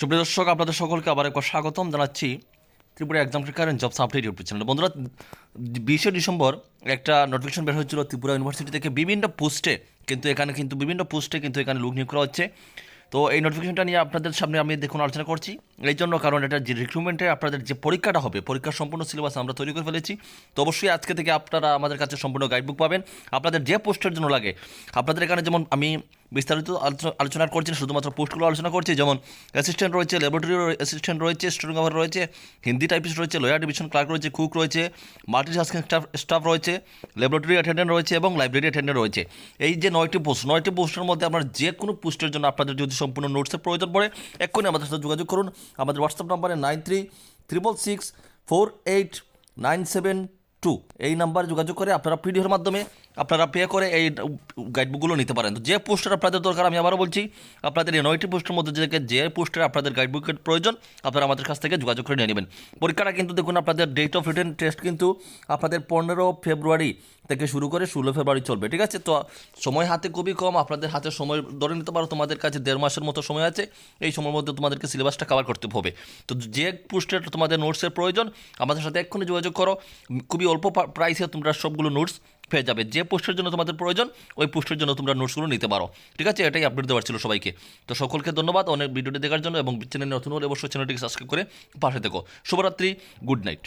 সুপ্রিয় দর্শক, আপনাদের সকলকে আবার একবার স্বাগতম জানাচ্ছি Tripura exam current jobs update YouTube channel বন্ধুরা, বিশে ডিসেম্বর একটা নোটিফিকেশন বের হয়েছিল ত্রিপুরা ইউনিভার্সিটি থেকে। বিভিন্ন পোস্টে কিন্তু এখানে কিন্তু, বিভিন্ন পোস্টে কিন্তু এখানে লোক নিয়োগ করা হচ্ছে। তো এই নোটিফিকেশনটা নিয়ে আপনাদের সামনে আমি দেখুন আলোচনা করছি। এই জন্য কারণ এটা যে রিক্রুটমেন্টে আপনাদের যে পরীক্ষাটা হবে, পরীক্ষার সম্পূর্ণ সিলেবাস আমরা তৈরি করে ফেলেছি। তো অবশ্যই আজকে থেকে আপনারা আমাদের কাছে সম্পূর্ণ গাইডবুক পাবেন। আপনাদের যে পোস্টের জন্য লাগে, আপনাদের এখানে যেমন আমি বিস্তারিত আলোচনা- করছি না, শুধুমাত্র পোস্টগুলো আলোচনা করছি যেমন অ্যাসিস্ট্যান্ট রয়েছে ল্যাবরেটরি অ্যাসিস্ট্যান্ট রয়েছে স্টুডেন্ট কভার রয়েছে হিন্দি টাইপিস্ট রয়েছে লয়ার ডিভিশন ক্লার্ক রয়েছে কুক রয়েছে মাল্টি টাস্কিং স্টাফ স্টাফ রয়েছে ল্যাবরেটরি অ্যাটেন্ডেন্ট রয়েছে এবং লাইব্রেরি অ্যাটেন্ডেন্ট রয়েছে। এই যে নয়টি পোস্ট নয়টি পোস্টের মধ্যে আপনার যে কোনো পোস্টের জন্য আপনাদের যদি সম্পূর্ণ নোটসের প্রয়োজন পড়ে এক্ষুনি আমাদের সাথে যোগাযোগ করুন। আমাদের হোয়াটসঅ্যাপ নাম্বারে nine three triple six four eight nine seven two এই নাম্বারে যোগাযোগ করে আপনারা পিডিএফের মাধ্যমে আপনারা পে করে এই গাইডবুকগুলো নিতে পারেন। তো যে পোস্টার আপনাদের দরকার, আমি আবারও বলছি, আপনাদের এই নয়টি পোস্টের মধ্যে থেকে যে পোস্টার আপনাদের গাইডবুকের প্রয়োজন, আপনারা আমাদের কাছ থেকে যোগাযোগ করে নিয়ে নেবেন। পরীক্ষাটা কিন্তু দেখুন, আপনাদের ডেট অফ রিটেন টেস্ট কিন্তু আপনাদের পনেরো ফেব্রুয়ারি থেকে শুরু করে ষোলো ফেব্রুয়ারি চলবে, ঠিক আছে? তো সময় হাতে খুবই কম, আপনাদের হাতে সময় ধরে নিতে পারো, তোমাদের কাছে দেড় মাসের মতো সময় আছে, এই সময়ের মধ্যে তোমাদেরকে সিলেবাসটা কভার করতে হবে। তো যে পোস্টের তোমাদের নোটসের প্রয়োজন, আমাদের সাথে এক্ষুনি যোগাযোগ করো, খুবই অল্প প্রাইসে তোমরা সবগুলো নোটস পেয়ে যাবে। যে পোস্টের জন্য তোমাদের প্রয়োজন, ওই পোস্টের জন্য তোমরা নোটসগুলো নিতে পারো। ঠিক আছে? এটাই আপডেট দেওয়ার ছিল সবাইকে। তো সকলকে ধন্যবাদ। অনেক ভিডিওটি দেখার জন্য এবং চ্যানেল নতুন হলে অবশ্যই চ্যানেলটিকে সাবস্ক্রাইব করে পাশে থেকো। শুভরাত্রি গুড নাইট